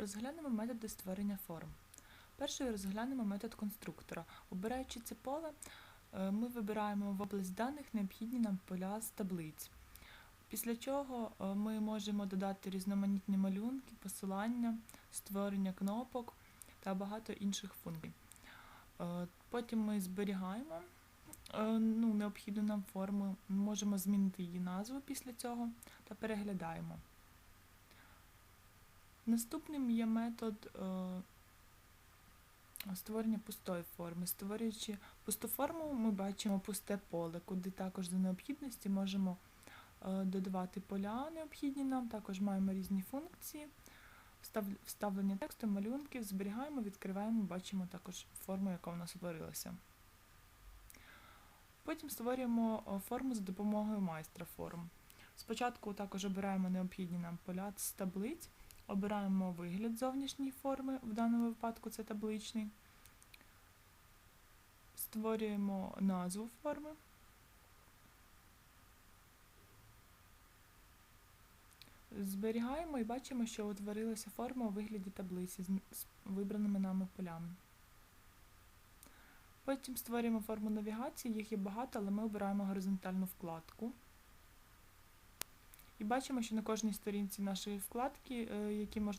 Розглянемо методи створення форм. Першою розглянемо метод конструктора. Обираючи це поле, е, ми вибираємо в область даних необхідні нам поля з таблиць. Після чого е, ми можемо додати різноманітні малюнки, посилання, створення кнопок та багато інших функцій. Е, Потім ми зберігаємо ну, необхідну нам форму, можемо змінити її назву після цього та переглядаємо. Наступним є метод е, створення пустої форми. Створюючи пусту форму, ми бачимо пусте поле, куди також за необхідності можемо е, додавати поля необхідні нам, також маємо різні функції, вставлення тексту, малюнків, зберігаємо, відкриваємо, бачимо також форму, яка у нас утворилася. Потім створюємо е, форму за допомогою майстра форм. Спочатку також обираємо необхідні нам поля з таблиць. Обираємо вигляд зовнішньої форми, в даному випадку це табличний. Створюємо назву форми. Зберігаємо і бачимо, що утворилася форма у вигляді таблиці з вибраними нами полями. Потім створюємо форму навігації, їх є багато, але ми обираємо горизонтальну вкладку. І бачимо, що на кожній сторінці нашої вкладки, е, які можна